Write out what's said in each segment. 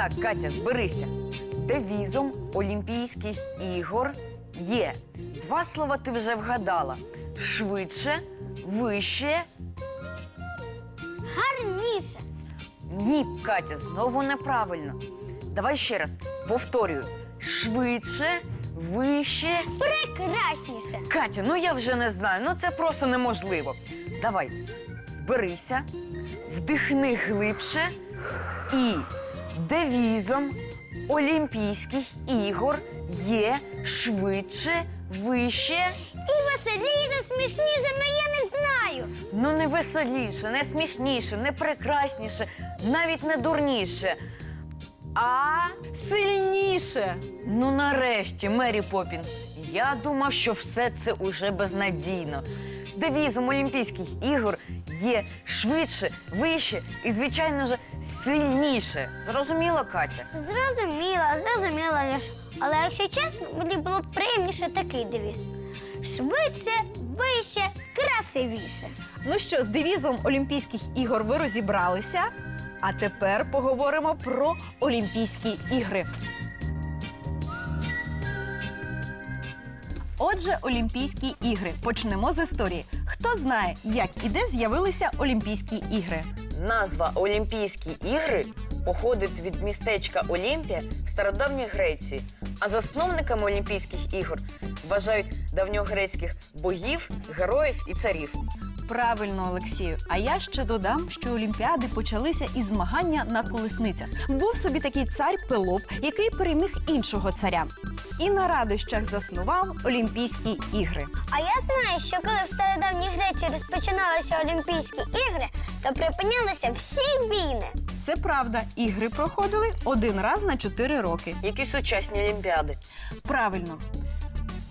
так, Катя, зберися. Девізом Олімпійських ігор є. Два слова ти вже вгадала: швидше, вище. Гарніше. Ні, Катя, знову неправильно. Давай ще раз повторюю: швидше, вище. Прекрасніше. Катя, ну я вже не знаю, ну це просто неможливо. Давай, зберися, вдихни глибше і девізом Олімпійських ігор є швидше, вище. І веселіше, смішніше, ну я не знаю. Ну не веселіше, не смішніше, не прекрасніше, навіть не дурніше. А Сильніше. ну нарешті, Мері Поппінс, я думав, що все це уже безнадійно. Девізом Олімпійських ігор є швидше, вище і, звичайно ж, сильніше. Зрозуміла, Катя? Зрозуміла, зрозуміла, Леш. Але якщо чесно, мені було б приємніше такий девіз. Швидше, вище, красивіше. Ну що, з девізом Олімпійських ігор ви розібралися. А тепер поговоримо про Олімпійські ігри. Отже, Олімпійські ігри. Почнемо з історії. Хто знає, як і де з'явилися Олімпійські ігри? Назва Олімпійські ігри походить від містечка Олімпія в стародавній Греції, а засновниками Олімпійських ігор вважають давньогрецьких богів, героїв і царів. Правильно, Олексію. А я ще додам, що Олімпіади почалися із змагання на колесницях. Був собі такий цар Пелоп, який переміг іншого царя. І на радощах заснував Олімпійські ігри. А я знаю, що коли в стародавній Греції розпочиналися Олімпійські ігри, то припинялися всі війни. Це правда, ігри проходили один раз на чотири роки. Які сучасні олімпіади. Правильно.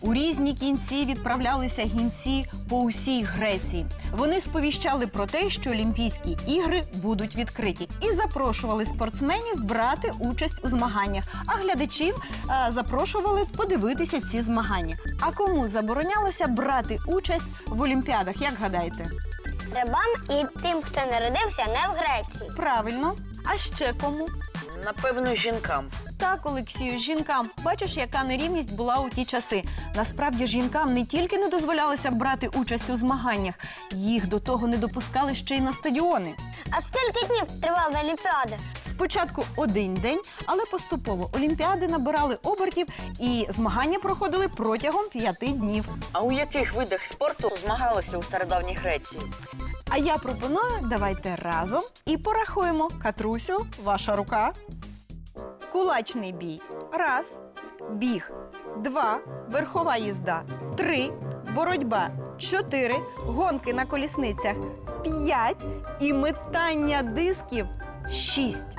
У різні кінці відправлялися гінці по усій Греції. Вони сповіщали про те, що Олімпійські ігри будуть відкриті, і запрошували спортсменів брати участь у змаганнях. А глядачів е, запрошували подивитися ці змагання. А кому заборонялося брати участь в Олімпіадах? Як гадаєте? Рабам і тим, хто народився не в Греції. Правильно. А ще кому? Напевно, жінкам. Так, Олексію, жінкам. Бачиш, яка нерівність була у ті часи. Насправді жінкам не тільки не дозволялося брати участь у змаганнях, їх до того не допускали ще й на стадіони. А скільки днів тривали Олімпіади? Спочатку один день, але поступово олімпіади набирали обертів і змагання проходили протягом п'яти днів. А у яких видах спорту змагалися у стародавній Греції? А я пропоную, давайте разом і порахуємо. Катрусю, ваша рука. Кулачний бій. Раз. Біг. Два. Верхова їзда. Три. Боротьба. Чотири. Гонки на колісницях. П'ять. І метання дисків. Шість.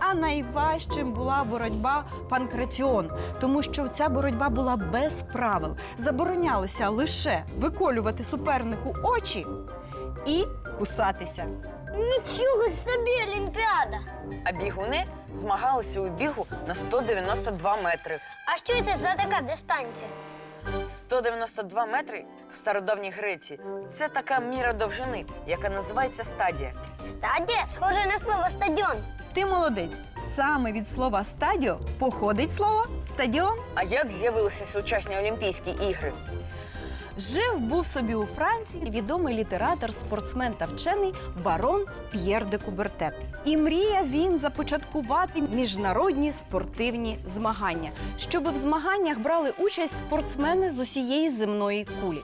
А найважчим була боротьба панкратіон, тому що ця боротьба була без правил. Заборонялося лише виколювати супернику очі і кусатися. Нічого собі Олімпіада! А бігуни змагалися у бігу на 192 метри. А що це за така дистанція? 192 метри в стародавній Греції це така міра довжини, яка називається стадія. Стадія схоже на слово стадіон. Ти молодець. Саме від слова стадіо походить слово стадіон. А як з'явилися сучасні Олімпійські ігри? Жив був собі у Франції відомий літератор, спортсмен та вчений барон П'єр де Куберте. І мріяв він започаткувати міжнародні спортивні змагання, щоб в змаганнях брали участь спортсмени з усієї земної кулі.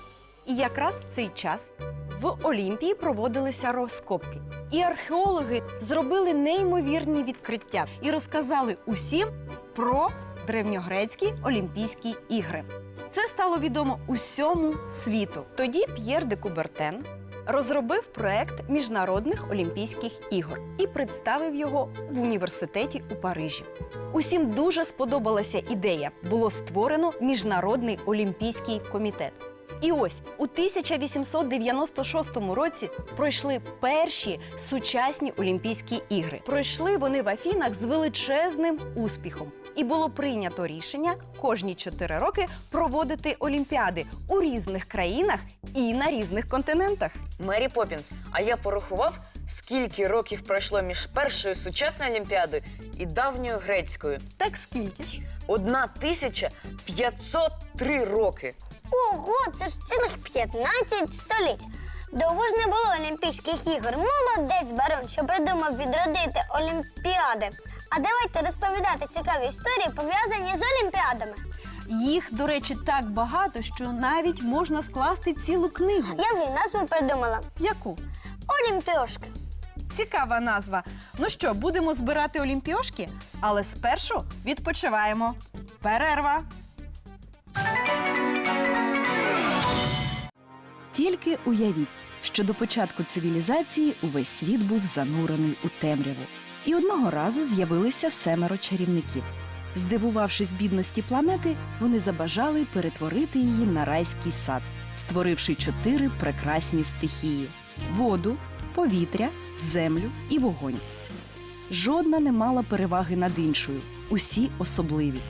І якраз в цей час в Олімпії проводилися розкопки. І археологи зробили неймовірні відкриття і розказали усім про древньогрецькі Олімпійські ігри. Це стало відомо усьому світу. Тоді П'єр де Кубертен розробив проект міжнародних Олімпійських ігор і представив його в університеті у Парижі. Усім дуже сподобалася ідея. Було створено міжнародний олімпійський комітет. І ось у 1896 році пройшли перші сучасні Олімпійські ігри. Пройшли вони в Афінах з величезним успіхом. І було прийнято рішення кожні чотири роки проводити олімпіади у різних країнах і на різних континентах. Мері Поппінс. А я порахував, скільки років пройшло між першою сучасною Олімпіадою і давньою грецькою? Так скільки ж? 1503 роки. Ого, це ж цілих 15 століть. Довго ж не було Олімпійських ігор. Молодець барон, що придумав відродити Олімпіади. А давайте розповідати цікаві історії, пов'язані з Олімпіадами. Їх, до речі, так багато, що навіть можна скласти цілу книгу. Я вже й назву придумала. Яку? Олімпіошки. Цікава назва. Ну що, будемо збирати олімпіошки, але спершу відпочиваємо. Перерва. Тільки уявіть, що до початку цивілізації увесь світ був занурений у темряву. І одного разу з'явилися семеро чарівників. Здивувавшись бідності планети, вони забажали перетворити її на райський сад, створивши чотири прекрасні стихії: воду, повітря, землю і вогонь. Жодна не мала переваги над іншою, усі особливі.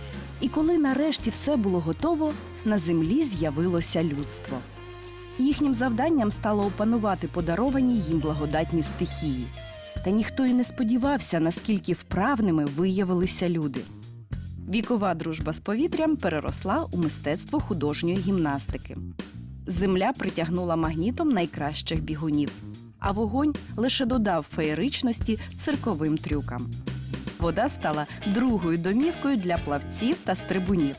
І коли нарешті все було готово, на землі з'явилося людство. Їхнім завданням стало опанувати подаровані їм благодатні стихії. Та ніхто й не сподівався, наскільки вправними виявилися люди. Вікова дружба з повітрям переросла у мистецтво художньої гімнастики. Земля притягнула магнітом найкращих бігунів, а вогонь лише додав феєричності цирковим трюкам. Вода стала другою домівкою для плавців та стрибунів.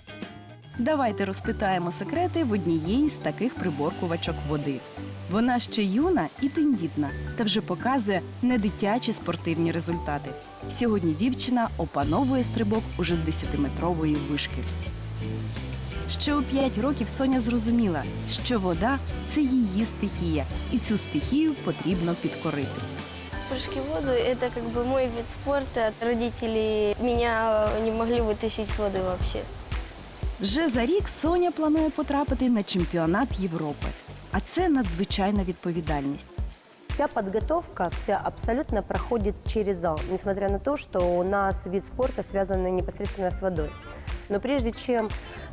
Давайте розпитаємо секрети в однієї з таких приборкувачок води. Вона ще юна і тендітна, та вже показує недитячі спортивні результати. Сьогодні дівчина опановує стрибок уже з 10-метрової вишки. Ще у 5 років Соня зрозуміла, що вода це її стихія, і цю стихію потрібно підкорити. Прыжки в воду – это как бы мой вид спорта. Родители меня не могли вытащить с воды вообще. Вже за рік Соня планує потрапити на чемпіонат Європи. А це надзвичайна відповідальність. Вся подготовка, вся абсолютно проходит через зал, несмотря на то, что у нас вид спорта связан непосредственно с водой. Но прежде чем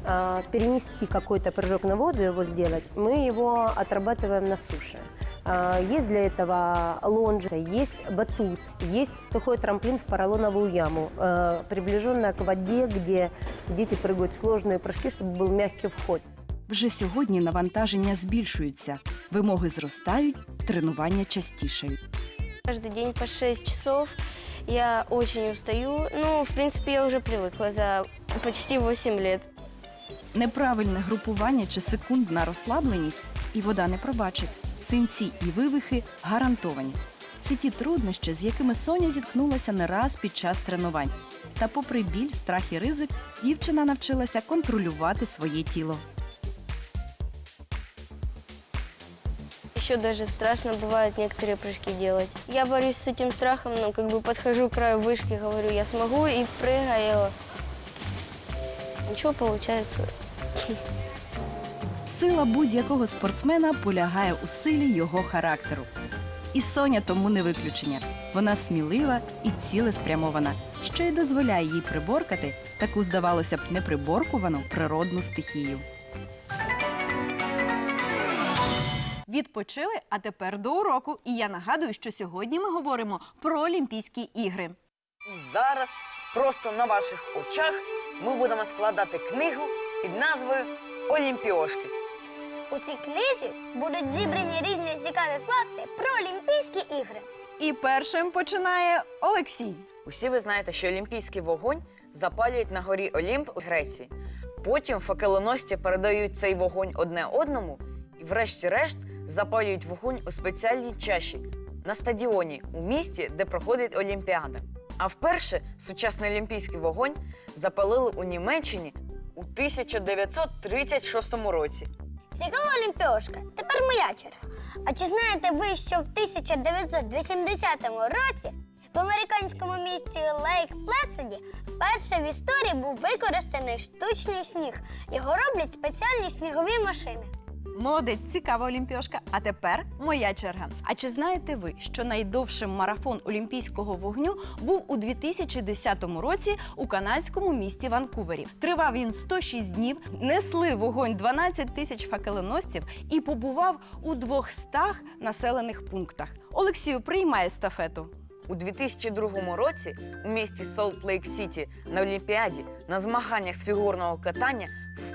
а, перенести какой-то прыжок на воду, его сделать, мы его отрабатываем на суше. А, есть для этого лонжа, есть батут, есть сухой трамплин в поролоновую яму, э, приближенная к воде, где дети прыгают в сложные прыжки, чтобы был мягкий вход. Вже сьогодні навантаження збільшуються, вимоги зростають, тренування частішають. Каждый день по 6 часов. Я очень устаю. Ну, в принципе, я уже привыкла за почти 8 лет. Неправильне групування чи секундна розслабленість і вода не пробачить. Синці і вивихи гарантовані. Це ті труднощі, з якими Соня зіткнулася не раз під час тренувань. Та, попри біль, страх і ризик, дівчина навчилася контролювати своє тіло. Еще даже страшно бывает некоторые прыжки делать. Я борюсь с этим страхом, но как бы подхожу к краю вышки, говорю, я смогу, и прыгаю. Ничего получается. Сила будь-якого спортсмена полягає у силі його характеру. І Соня тому не виключення. Вона смілива і цілеспрямована, що й дозволяє їй приборкати таку, здавалося б, неприборкувану природну стихію. Відпочили, а тепер до уроку. І я нагадую, що сьогодні ми говоримо про Олімпійські ігри. І зараз, просто на ваших очах, ми будемо складати книгу під назвою Олімпіошки. У цій книзі будуть зібрані різні цікаві факти про Олімпійські ігри. І першим починає Олексій. Усі ви знаєте, що олімпійський вогонь запалюють на горі Олімп у Греції. Потім факелоносці передають цей вогонь одне одному і, врешті-решт, запалюють вогонь у спеціальній чаші на стадіоні у місті, де проходить Олімпіада. А вперше сучасний олімпійський вогонь запалили у Німеччині у 1936 році. Цікава Олімпіошка. Тепер моя черга. А чи знаєте ви, що в 1980 році в американському місті Лейк Плесиді вперше в історії був використаний штучний сніг. Його роблять спеціальні снігові машини. Молодець, цікава Олімпіошка. А тепер моя черга. А чи знаєте ви, що найдовшим марафон Олімпійського вогню був у 2010 році у канадському місті Ванкувері? Тривав він 106 днів, несли вогонь 12 тисяч факелоносців і побував у 200 населених пунктах. Олексію, приймає естафету. У 2002 році у місті Солт-Лейк Сіті на Олімпіаді на змаганнях з фігурного катання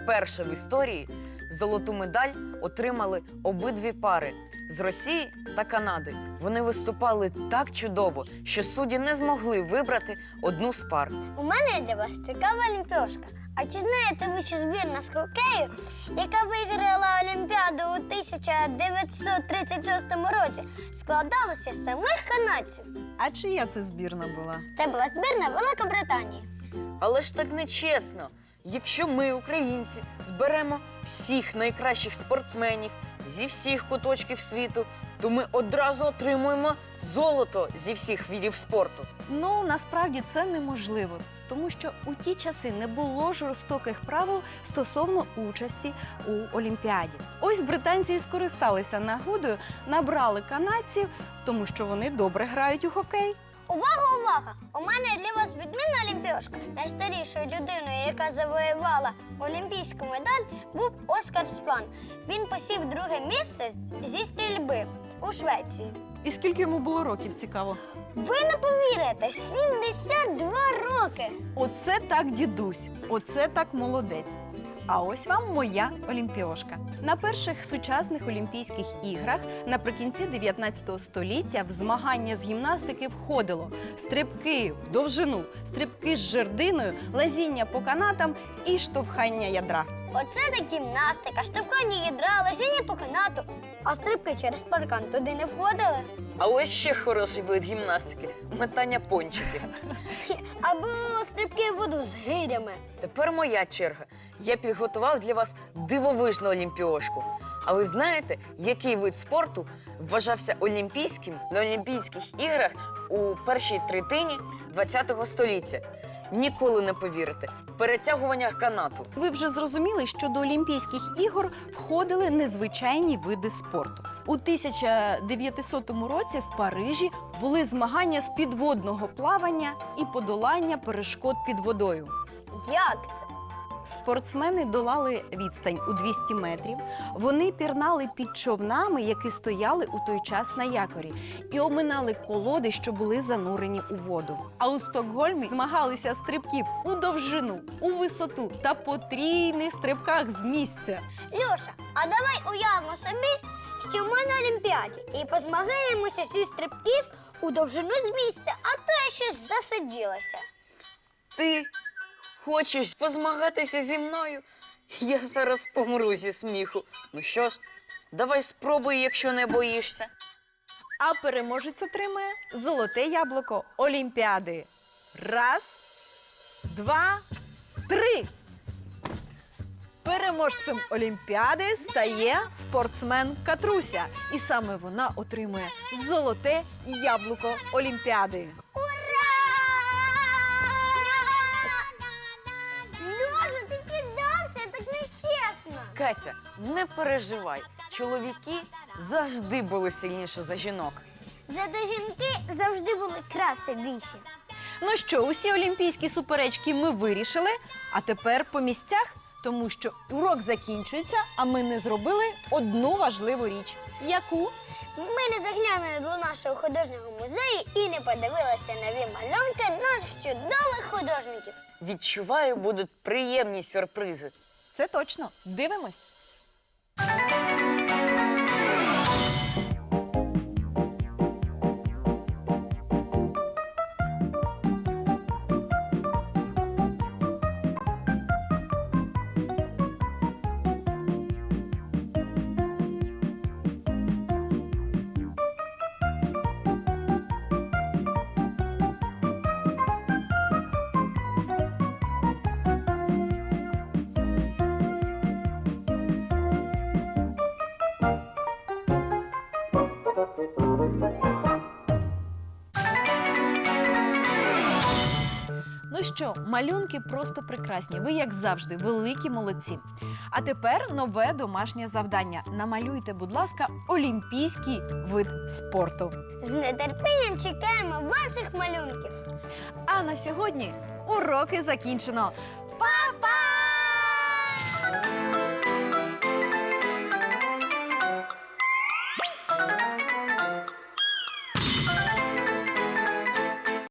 вперше в історії золоту медаль отримали обидві пари з Росії та Канади. Вони виступали так чудово, що судді не змогли вибрати одну з пар. У мене для вас цікава олімпіошка. А чи знаєте ви, що збірна з хокею, яка виграла Олімпіаду у 1936 році, складалася з самих канадців? А чия це збірна була? Це була збірна Великобританії. Але ж так нечесно. Якщо ми, українці, зберемо всіх найкращих спортсменів зі всіх куточків світу, то ми одразу отримуємо золото зі всіх видів спорту. Ну насправді це неможливо, тому що у ті часи не було жорстоких правил стосовно участі у Олімпіаді. Ось британці і скористалися нагодою, набрали канадців, тому що вони добре грають у хокей. Увага, увага! У мене для вас відмінна олімпіошка. Найстарішою людиною, яка завоювала олімпійську медаль, був Оскар Сван. Він посів друге місце зі стрільби у Швеції. І скільки йому було років цікаво? Ви не повірите, 72 роки. Оце так дідусь, оце так молодець. А ось вам моя олімпіошка. На перших сучасних Олімпійських іграх наприкінці 19 століття в змагання з гімнастики входило стрибки в довжину, стрибки з жердиною, лазіння по канатам і штовхання ядра. Оце так гімнастика, штовхання ядра, лазіння по канату. А стрибки через паркан туди не входили? А ось ще хороший вид гімнастики метання пончиків. Або стрибки в воду з гирями. Тепер моя черга. Я підготував для вас дивовижну олімпіошку. А ви знаєте, який вид спорту вважався олімпійським на Олімпійських іграх у першій третині ХХ століття? Ніколи не повірите. Перетягування канату. Ви вже зрозуміли, що до Олімпійських ігор входили незвичайні види спорту. У 1900 році в Парижі були змагання з підводного плавання і подолання перешкод під водою. Як це? Спортсмени долали відстань у 200 метрів. Вони пірнали під човнами, які стояли у той час на якорі, і оминали колоди, що були занурені у воду. А у Стокгольмі змагалися стрибків у довжину, у висоту та потрійних стрибках з місця. Льоша, а давай уявимо собі, що ми на Олімпіаді і позмагаємося зі стрибків у довжину з місця, а то я щось засиділася. Ти хочеш позмагатися зі мною? Я зараз помру зі сміху. Ну що ж, давай спробуй, якщо не боїшся. А переможець отримає золоте яблуко Олімпіади. Раз, два, три. Переможцем Олімпіади стає спортсмен Катруся. І саме вона отримує золоте яблуко Олімпіади. Катя, не переживай. Чоловіки завжди були сильніші за жінок. Зате жінки завжди були красивіші. Ну що, усі олімпійські суперечки ми вирішили. А тепер по місцях, тому що урок закінчується, а ми не зробили одну важливу річ. Яку? Ми не заглянули до нашого художнього музею і не подивилися нові малюнки наших чудових художників. Відчуваю, будуть приємні сюрпризи. Це точно. Дивимось. Ну що, малюнки просто прекрасні. Ви, як завжди, великі молодці. А тепер нове домашнє завдання. Намалюйте, будь ласка, олімпійський вид спорту. З нетерпінням чекаємо ваших малюнків. А на сьогодні уроки закінчено.